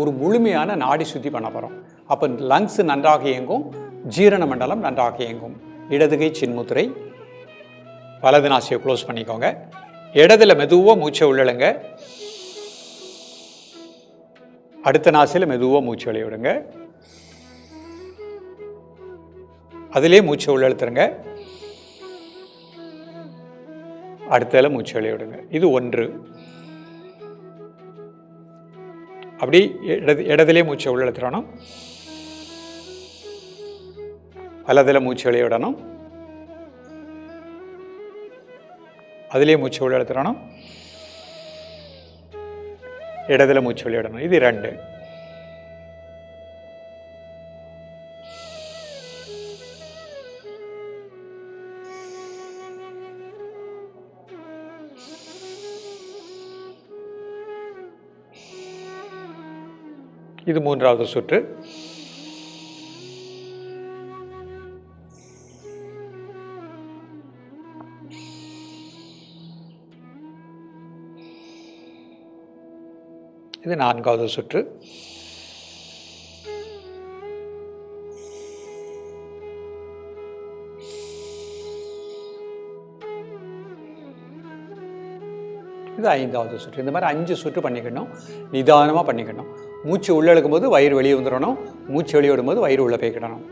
ஒரு முழுமையான நாடி சுத்தி பண்ண போகிறோம் அப்போ லங்ஸ் நன்றாக இயங்கும் ஜீரண மண்டலம் நன்றாக இயங்கும். இடதுகை சின்முத்திரை வலது நாசியை க்ளோஸ் பண்ணிக்கோங்க. இடதுல மெதுவாக மூச்சை உள்ளழுங்க அடுத்த நாசியில் மெதுவாக மூச்சு வெளிய விடுங்க அதிலே மூச்சை உள்ளழுத்துருங்க. அடுத்ததில் மூச்சு வெளிய விடுங்க இது ஒன்று. அப்படி இடது இடதுலே மூச்சை உள்ள உள்ளெழுத்துறணும் வலதில் மூச்சு வெளிய விடணும் அதிலே மூச்சு உள்ளெழுத்துறணும் இடதுல மூச்சு வெளியிடணும். இது ரெண்டு இது மூன்றாவது சுற்று. இது நான்காவது சுற்று. இது ஐந்தாவது சுற்று. இந்த மாதிரி அஞ்சு சுற்று பண்ணிக்கணும். நிதானமாக பண்ணிக்கணும். மூச்சு உள்ளே இழுக்கும்போது வயிறு வெளியே வந்துடணும். மூச்சு வெளியே விடும்போது வயிறு உள்ளே போய்க்கிடணும்.